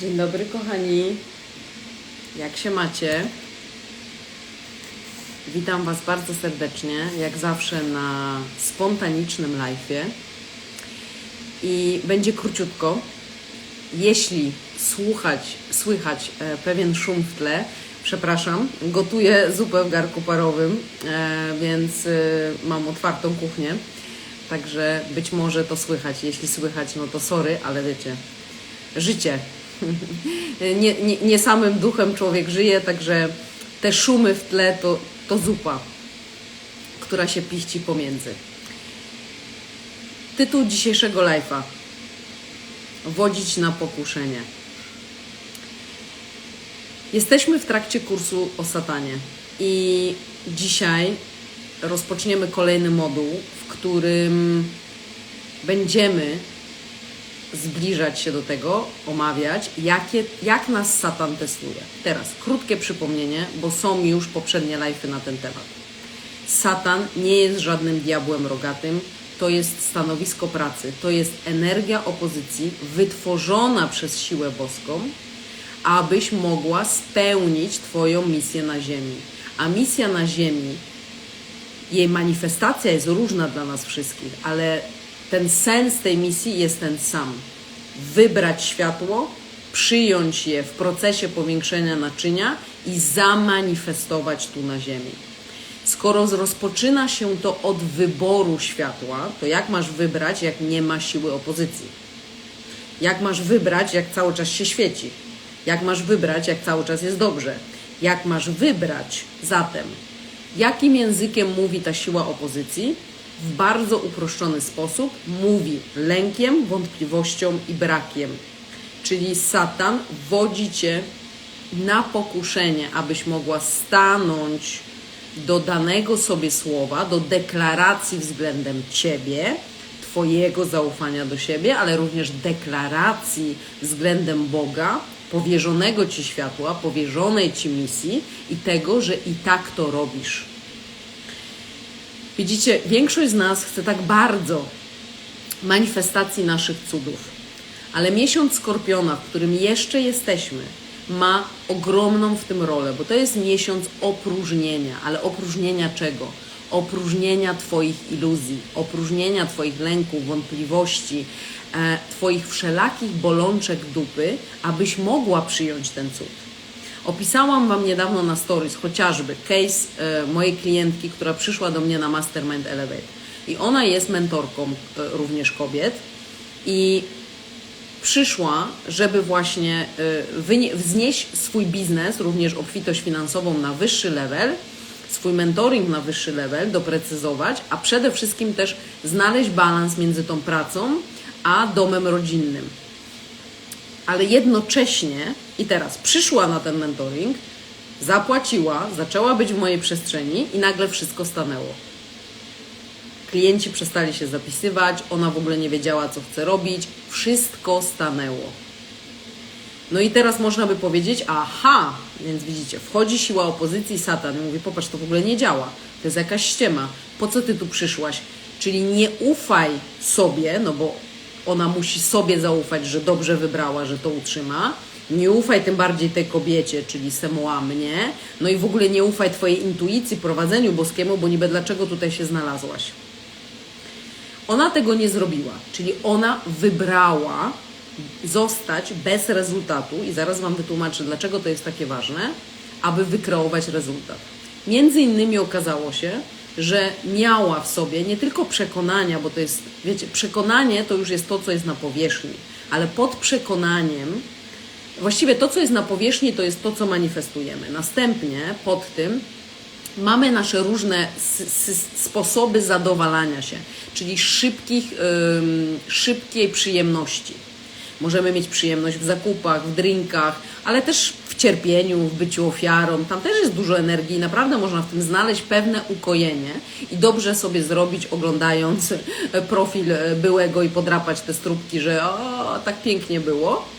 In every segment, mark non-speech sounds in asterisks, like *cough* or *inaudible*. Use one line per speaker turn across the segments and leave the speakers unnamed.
Dzień dobry, kochani. Jak się macie? Witam Was bardzo serdecznie, jak zawsze na spontanicznym live'ie. I będzie króciutko. Jeśli słuchać, słychać e, pewien szum w tle, przepraszam, gotuję zupę w garku parowym, e, więc e, mam otwartą kuchnię. Także być może to słychać. Jeśli słychać, no to sorry, ale wiecie, życie. Nie, nie, nie samym duchem człowiek żyje, także te szumy w tle to, to zupa, która się piści pomiędzy. Tytuł dzisiejszego live'a. Wodzić na pokuszenie. Jesteśmy w trakcie kursu o satanie i dzisiaj rozpoczniemy kolejny moduł, w którym będziemy zbliżać się do tego, omawiać, jakie, jak nas Satan testuje. Teraz krótkie przypomnienie, bo są już poprzednie live'y na ten temat. Satan nie jest żadnym diabłem rogatym, to jest stanowisko pracy, to jest energia opozycji wytworzona przez siłę boską, abyś mogła spełnić Twoją misję na Ziemi. A misja na Ziemi, jej manifestacja jest różna dla nas wszystkich, ale ten sens tej misji jest ten sam. Wybrać światło, przyjąć je w procesie powiększenia naczynia i zamanifestować tu na Ziemi. Skoro rozpoczyna się to od wyboru światła, to jak masz wybrać, jak nie ma siły opozycji? Jak masz wybrać, jak cały czas się świeci? Jak masz wybrać, jak cały czas jest dobrze? Jak masz wybrać zatem, jakim językiem mówi ta siła opozycji? W bardzo uproszczony sposób mówi lękiem, wątpliwością i brakiem. Czyli Satan wodzi cię na pokuszenie, abyś mogła stanąć do danego sobie słowa, do deklaracji względem ciebie, Twojego zaufania do siebie, ale również deklaracji względem Boga, powierzonego Ci światła, powierzonej Ci misji i tego, że i tak to robisz. Widzicie, większość z nas chce tak bardzo manifestacji naszych cudów, ale miesiąc skorpiona, w którym jeszcze jesteśmy, ma ogromną w tym rolę, bo to jest miesiąc opróżnienia, ale opróżnienia czego? Opróżnienia Twoich iluzji, opróżnienia Twoich lęków, wątpliwości, e, Twoich wszelakich bolączek dupy, abyś mogła przyjąć ten cud. Opisałam Wam niedawno na stories chociażby case e, mojej klientki, która przyszła do mnie na Mastermind Elevate. I ona jest mentorką e, również kobiet i przyszła, żeby właśnie y, wznieść swój biznes, również obfitość finansową na wyższy level, swój mentoring na wyższy level, doprecyzować, a przede wszystkim też znaleźć balans między tą pracą a domem rodzinnym. Ale jednocześnie, i teraz przyszła na ten mentoring, zapłaciła, zaczęła być w mojej przestrzeni i nagle wszystko stanęło klienci przestali się zapisywać, ona w ogóle nie wiedziała, co chce robić, wszystko stanęło. No i teraz można by powiedzieć, aha, więc widzicie, wchodzi siła opozycji, Satan i mówi, popatrz, to w ogóle nie działa, to jest jakaś ściema, po co ty tu przyszłaś? Czyli nie ufaj sobie, no bo ona musi sobie zaufać, że dobrze wybrała, że to utrzyma. Nie ufaj tym bardziej tej kobiecie, czyli Semoa mnie. No i w ogóle nie ufaj Twojej intuicji, prowadzeniu boskiemu, bo niby dlaczego tutaj się znalazłaś. Ona tego nie zrobiła, czyli ona wybrała zostać bez rezultatu i zaraz Wam wytłumaczę, dlaczego to jest takie ważne, aby wykreować rezultat. Między innymi okazało się, że miała w sobie nie tylko przekonania, bo to jest, wiecie, przekonanie to już jest to, co jest na powierzchni, ale pod przekonaniem, właściwie to, co jest na powierzchni, to jest to, co manifestujemy. Następnie pod tym mamy nasze różne sposoby zadowalania się, czyli szybkich, szybkiej przyjemności. Możemy mieć przyjemność w zakupach, w drinkach, ale też cierpieniu, w byciu ofiarą. Tam też jest dużo energii, naprawdę można w tym znaleźć pewne ukojenie i dobrze sobie zrobić, oglądając *laughs* profil byłego i podrapać te strubki, że o, tak pięknie było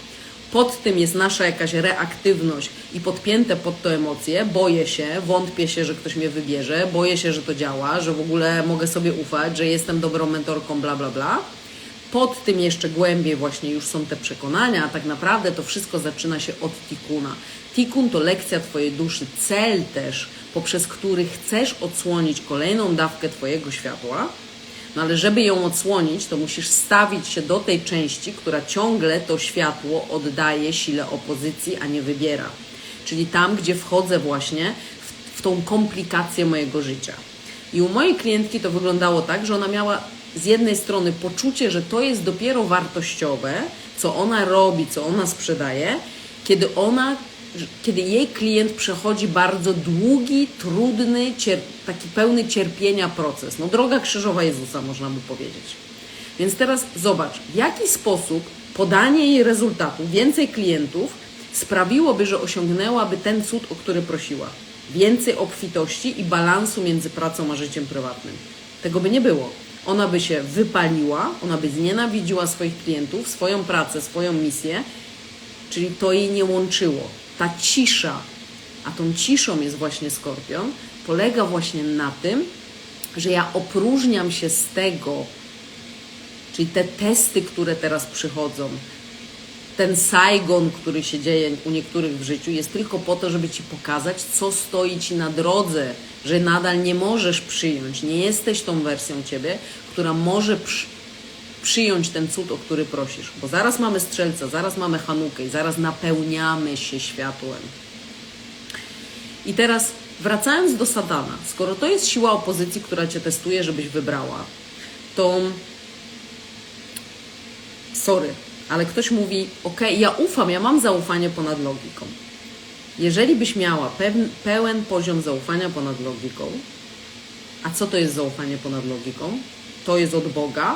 pod tym jest nasza jakaś reaktywność i podpięte pod to emocje, boję się, wątpię się, że ktoś mnie wybierze, boję się, że to działa, że w ogóle mogę sobie ufać, że jestem dobrą mentorką, bla, bla, bla. Pod tym jeszcze głębiej właśnie już są te przekonania, a tak naprawdę to wszystko zaczyna się od tikuna. Tikun to lekcja Twojej duszy, cel też, poprzez który chcesz odsłonić kolejną dawkę Twojego światła, no ale żeby ją odsłonić, to musisz stawić się do tej części, która ciągle to światło oddaje sile opozycji, a nie wybiera. Czyli tam, gdzie wchodzę właśnie w, w tą komplikację mojego życia. I u mojej klientki to wyglądało tak, że ona miała z jednej strony poczucie, że to jest dopiero wartościowe, co ona robi, co ona sprzedaje, kiedy ona, kiedy jej klient przechodzi bardzo długi, trudny, taki pełny cierpienia proces. No droga krzyżowa Jezusa, można by powiedzieć. Więc teraz zobacz, w jaki sposób podanie jej rezultatu, więcej klientów, sprawiłoby, że osiągnęłaby ten cud, o który prosiła. Więcej obfitości i balansu między pracą a życiem prywatnym. Tego by nie było. Ona by się wypaliła, ona by znienawidziła swoich klientów, swoją pracę, swoją misję, czyli to jej nie łączyło. Ta cisza, a tą ciszą jest właśnie skorpion, polega właśnie na tym, że ja opróżniam się z tego, czyli te testy, które teraz przychodzą, ten Saigon, który się dzieje u niektórych w życiu, jest tylko po to, żeby ci pokazać, co stoi ci na drodze, że nadal nie możesz przyjąć, nie jesteś tą wersją ciebie, która może przy, przyjąć ten cud, o który prosisz. Bo zaraz mamy strzelca, zaraz mamy Hanukę i zaraz napełniamy się światłem. I teraz wracając do Satana, skoro to jest siła opozycji, która cię testuje, żebyś wybrała, to sorry, ale ktoś mówi, ok, ja ufam, ja mam zaufanie ponad logiką. Jeżeli byś miała pełen, poziom zaufania ponad logiką, a co to jest zaufanie ponad logiką? To jest od Boga,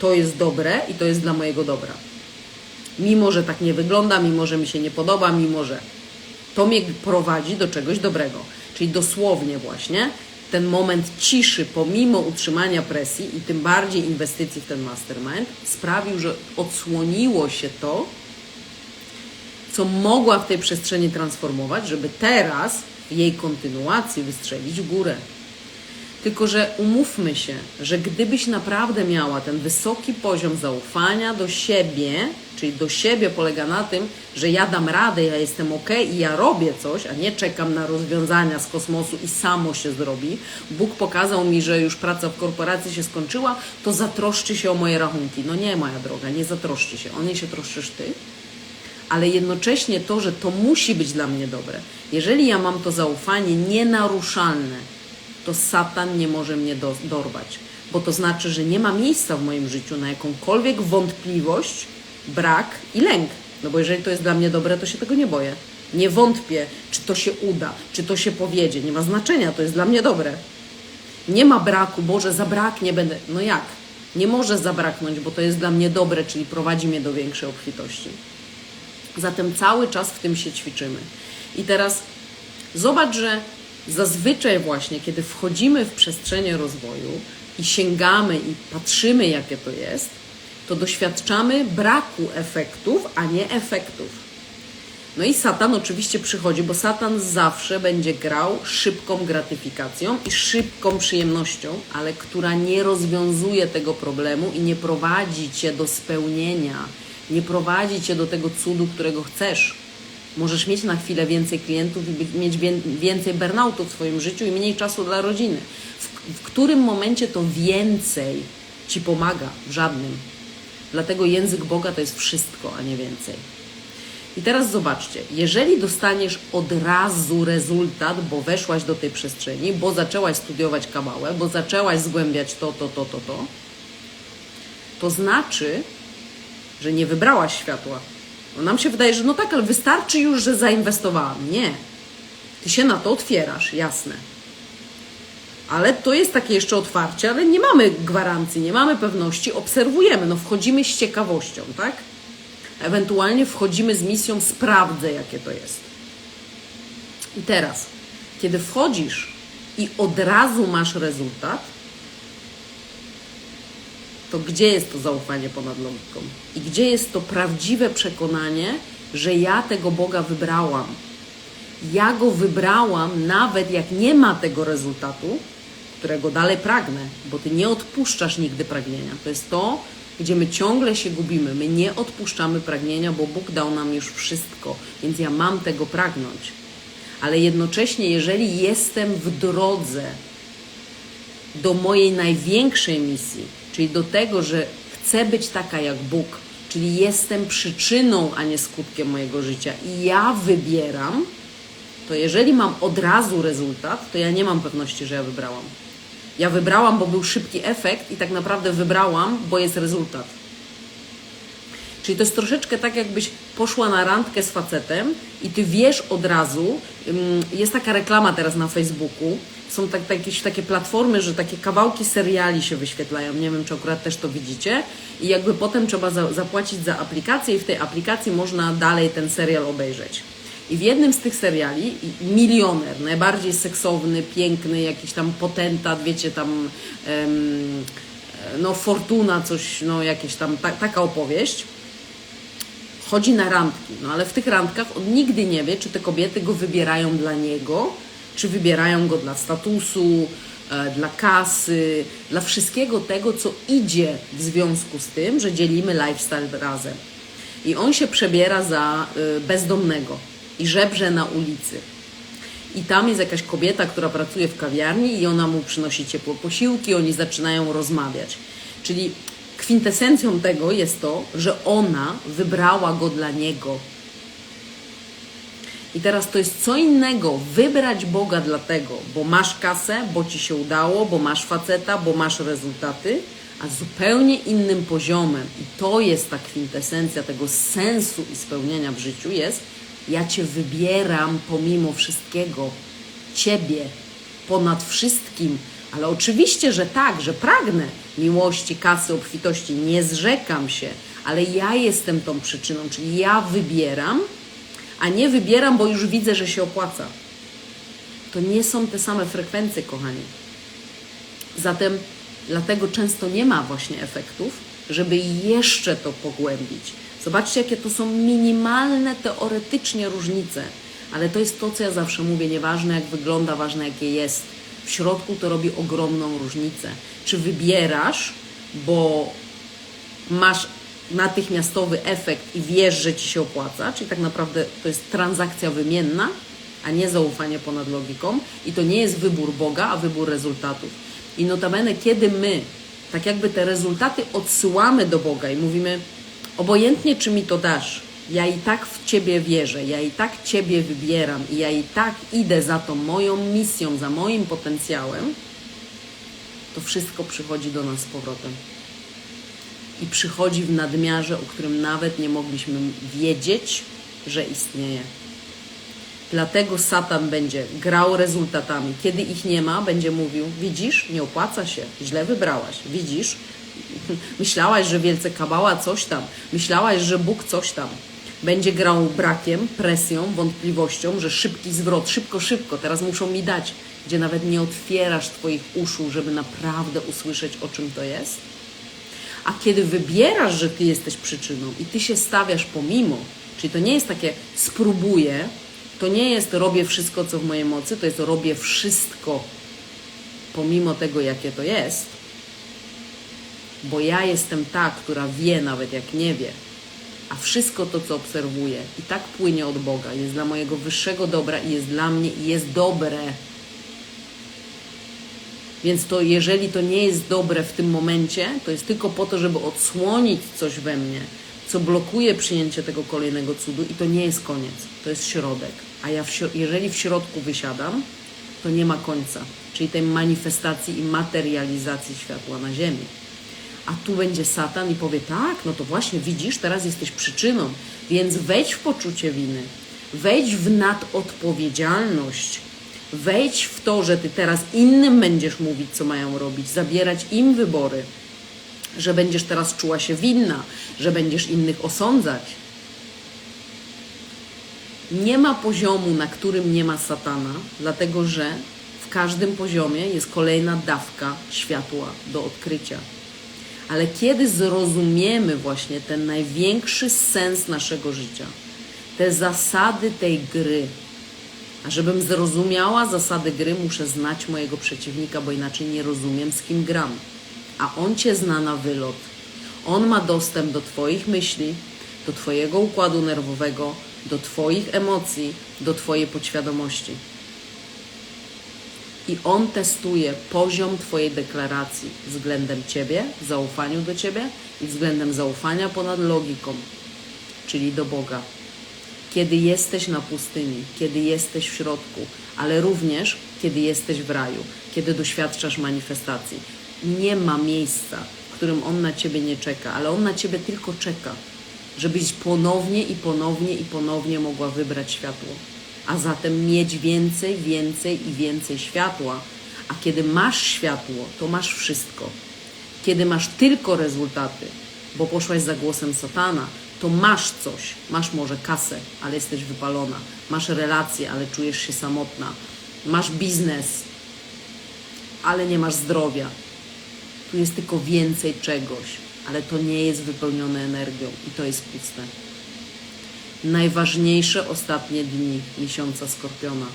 to jest dobre i to jest dla mojego dobra. Mimo, że tak nie wygląda, mimo, że mi się nie podoba, mimo, że to mnie prowadzi do czegoś dobrego. Czyli dosłownie właśnie ten moment ciszy, pomimo utrzymania presji i tym bardziej inwestycji w ten mastermind, sprawił, że odsłoniło się to, co mogła w tej przestrzeni transformować, żeby teraz w jej kontynuacji wystrzelić w górę. Tylko, że umówmy się, że gdybyś naprawdę miała ten wysoki poziom zaufania do siebie, czyli do siebie polega na tym, że ja dam radę, ja jestem ok i ja robię coś, a nie czekam na rozwiązania z kosmosu i samo się zrobi. Bóg pokazał mi, że już praca w korporacji się skończyła, to zatroszczy się o moje rachunki. No nie, moja droga, nie zatroszczy się. O nie się troszczysz ty ale jednocześnie to, że to musi być dla mnie dobre. Jeżeli ja mam to zaufanie nienaruszalne, to Satan nie może mnie do, dorwać, bo to znaczy, że nie ma miejsca w moim życiu na jakąkolwiek wątpliwość, brak i lęk. No bo jeżeli to jest dla mnie dobre, to się tego nie boję. Nie wątpię, czy to się uda, czy to się powiedzie. Nie ma znaczenia, to jest dla mnie dobre. Nie ma braku, Boże, zabraknie, będę. No jak? Nie może zabraknąć, bo to jest dla mnie dobre, czyli prowadzi mnie do większej obfitości. Zatem cały czas w tym się ćwiczymy. I teraz zobacz, że zazwyczaj właśnie, kiedy wchodzimy w przestrzenie rozwoju i sięgamy i patrzymy, jakie to jest, to doświadczamy braku efektów, a nie efektów. No i Satan oczywiście przychodzi, bo Satan zawsze będzie grał szybką gratyfikacją i szybką przyjemnością, ale która nie rozwiązuje tego problemu i nie prowadzi cię do spełnienia nie prowadzi cię do tego cudu, którego chcesz. Możesz mieć na chwilę więcej klientów i mieć więcej burnoutu w swoim życiu i mniej czasu dla rodziny. W, w którym momencie to więcej ci pomaga? W żadnym. Dlatego język Boga to jest wszystko, a nie więcej. I teraz zobaczcie, jeżeli dostaniesz od razu rezultat, bo weszłaś do tej przestrzeni, bo zaczęłaś studiować kabałę, bo zaczęłaś zgłębiać to, to, to, to, to, to znaczy, że nie wybrałaś światła. No nam się wydaje, że no tak, ale wystarczy już, że zainwestowałam. Nie. Ty się na to otwierasz, jasne. Ale to jest takie jeszcze otwarcie, ale nie mamy gwarancji, nie mamy pewności, obserwujemy, no wchodzimy z ciekawością, tak? Ewentualnie wchodzimy z misją, sprawdzę, jakie to jest. I teraz, kiedy wchodzisz i od razu masz rezultat, to gdzie jest to zaufanie ponad logiką? I gdzie jest to prawdziwe przekonanie, że ja tego Boga wybrałam? Ja go wybrałam, nawet jak nie ma tego rezultatu, którego dalej pragnę, bo ty nie odpuszczasz nigdy pragnienia. To jest to, gdzie my ciągle się gubimy, my nie odpuszczamy pragnienia, bo Bóg dał nam już wszystko, więc ja mam tego pragnąć. Ale jednocześnie, jeżeli jestem w drodze do mojej największej misji, czyli do tego, że chcę być taka jak Bóg, czyli jestem przyczyną, a nie skutkiem mojego życia i ja wybieram, to jeżeli mam od razu rezultat, to ja nie mam pewności, że ja wybrałam. Ja wybrałam, bo był szybki efekt i tak naprawdę wybrałam, bo jest rezultat. Czyli to jest troszeczkę tak, jakbyś poszła na randkę z facetem i ty wiesz od razu, jest taka reklama teraz na Facebooku, są tak, tak, jakieś takie platformy, że takie kawałki seriali się wyświetlają. Nie wiem, czy akurat też to widzicie. I jakby potem trzeba za, zapłacić za aplikację i w tej aplikacji można dalej ten serial obejrzeć. I w jednym z tych seriali milioner, najbardziej seksowny, piękny, jakiś tam potentat, wiecie, tam em, no fortuna, coś, no jakieś tam, ta, taka opowieść, chodzi na randki. No ale w tych randkach on nigdy nie wie, czy te kobiety go wybierają dla niego, czy wybierają go dla statusu, e, dla kasy, dla wszystkiego tego, co idzie w związku z tym, że dzielimy lifestyle razem. I on się przebiera za e, bezdomnego i żebrze na ulicy. I tam jest jakaś kobieta, która pracuje w kawiarni i ona mu przynosi ciepłe posiłki, oni zaczynają rozmawiać. Czyli kwintesencją tego jest to, że ona wybrała go dla niego. I teraz to jest co innego wybrać Boga dlatego, bo masz kasę, bo ci się udało, bo masz faceta, bo masz rezultaty, a zupełnie innym poziomem, i to jest ta kwintesencja tego sensu i spełnienia w życiu, jest ja Cię wybieram pomimo wszystkiego, Ciebie ponad wszystkim. Ale oczywiście, że tak, że pragnę miłości, kasy, obfitości, nie zrzekam się, ale ja jestem tą przyczyną, czyli ja wybieram, a nie wybieram, bo już widzę, że się opłaca. To nie są te same frekwencje, kochani. Zatem dlatego często nie ma właśnie efektów, żeby jeszcze to pogłębić. Zobaczcie, jakie to są minimalne teoretycznie różnice, ale to jest to, co ja zawsze mówię, nieważne jak wygląda, ważne jakie jest. W środku to robi ogromną różnicę. Czy wybierasz, bo masz natychmiastowy efekt i wiesz, że ci się opłaca, czyli tak naprawdę to jest transakcja wymienna, a nie zaufanie ponad logiką, i to nie jest wybór Boga, a wybór rezultatów. I notabene, kiedy my tak jakby te rezultaty odsyłamy do Boga i mówimy, Obojętnie, czy mi to dasz, ja i tak w Ciebie wierzę, ja i tak Ciebie wybieram i ja i tak idę za tą moją misją, za moim potencjałem, to wszystko przychodzi do nas z powrotem. I przychodzi w nadmiarze, o którym nawet nie mogliśmy wiedzieć, że istnieje. Dlatego Satan będzie grał rezultatami. Kiedy ich nie ma, będzie mówił: Widzisz, nie opłaca się, źle wybrałaś. Widzisz, *laughs* Myślałaś, że wielce kabała coś tam. Myślałaś, że Bóg coś tam. Będzie grał brakiem, presją, wątpliwością, że szybki zwrot, szybko, szybko, teraz muszą mi dać, gdzie nawet nie otwierasz Twoich uszu, żeby naprawdę usłyszeć, o czym to jest. A kiedy wybierasz, że Ty jesteś przyczyną i Ty się stawiasz pomimo, czyli to nie jest takie spróbuję, to nie jest robię wszystko, co w mojej mocy, to jest robię wszystko pomimo tego, jakie to jest, bo ja jestem ta, która wie nawet jak nie wie, a wszystko to, co obserwuję, i tak płynie od Boga, jest dla mojego wyższego dobra i jest dla mnie i jest dobre. Więc to, jeżeli to nie jest dobre w tym momencie, to jest tylko po to, żeby odsłonić coś we mnie, co blokuje przyjęcie tego kolejnego cudu, i to nie jest koniec, to jest środek. A ja, w, jeżeli w środku wysiadam, to nie ma końca, czyli tej manifestacji i materializacji światła na Ziemi a tu będzie Satan i powie: Tak, no to właśnie widzisz, teraz jesteś przyczyną, więc wejdź w poczucie winy, wejdź w nadodpowiedzialność, wejdź w to, że ty teraz innym będziesz mówić, co mają robić, zabierać im wybory, że będziesz teraz czuła się winna, że będziesz innych osądzać. Nie ma poziomu, na którym nie ma satana, dlatego że w każdym poziomie jest kolejna dawka światła do odkrycia. Ale kiedy zrozumiemy właśnie ten największy sens naszego życia, te zasady tej gry, a żebym zrozumiała zasady gry, muszę znać mojego przeciwnika, bo inaczej nie rozumiem, z kim gram. A on cię zna na wylot. On ma dostęp do Twoich myśli, do Twojego układu nerwowego, do Twoich emocji, do Twojej podświadomości. I on testuje poziom Twojej deklaracji względem Ciebie, zaufaniu do Ciebie i względem zaufania ponad logiką, czyli do Boga. Kiedy jesteś na pustyni, kiedy jesteś w środku, ale również kiedy jesteś w raju, kiedy doświadczasz manifestacji. Nie ma miejsca, w którym On na Ciebie nie czeka, ale On na Ciebie tylko czeka, żebyś ponownie i ponownie i ponownie mogła wybrać światło a zatem mieć więcej, więcej i więcej światła. A kiedy masz światło, to masz wszystko. Kiedy masz tylko rezultaty, bo poszłaś za głosem satana, to masz coś. Masz może kasę, ale jesteś wypalona. Masz relacje, ale czujesz się samotna. Masz biznes, ale nie masz zdrowia. Tu jest tylko więcej czegoś, ale to nie jest wypełnione energią i to jest puste najważniejsze ostatnie dni miesiąca Skorpiona.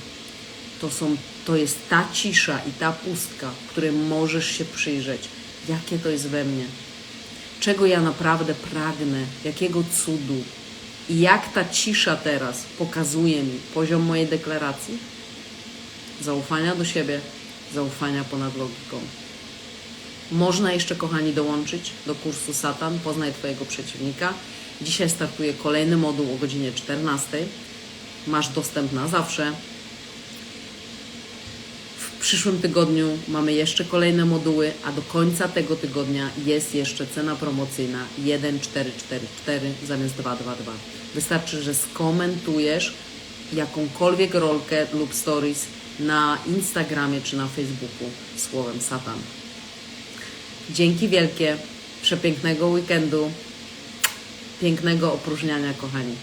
To, są, to jest ta cisza i ta pustka, której możesz się przyjrzeć. Jakie to jest we mnie? Czego ja naprawdę pragnę? Jakiego cudu? I jak ta cisza teraz pokazuje mi poziom mojej deklaracji? Zaufania do siebie, zaufania ponad logiką. Można jeszcze, kochani, dołączyć do kursu Satan, poznaj Twojego przeciwnika. Dzisiaj startuje kolejny moduł o godzinie 14. Masz dostęp na zawsze. W przyszłym tygodniu mamy jeszcze kolejne moduły, a do końca tego tygodnia jest jeszcze cena promocyjna 1444 zamiast 222. Wystarczy, że skomentujesz jakąkolwiek rolkę lub stories na Instagramie czy na Facebooku słowem Satan. Dzięki wielkie, przepięknego weekendu, pięknego opróżniania, kochani.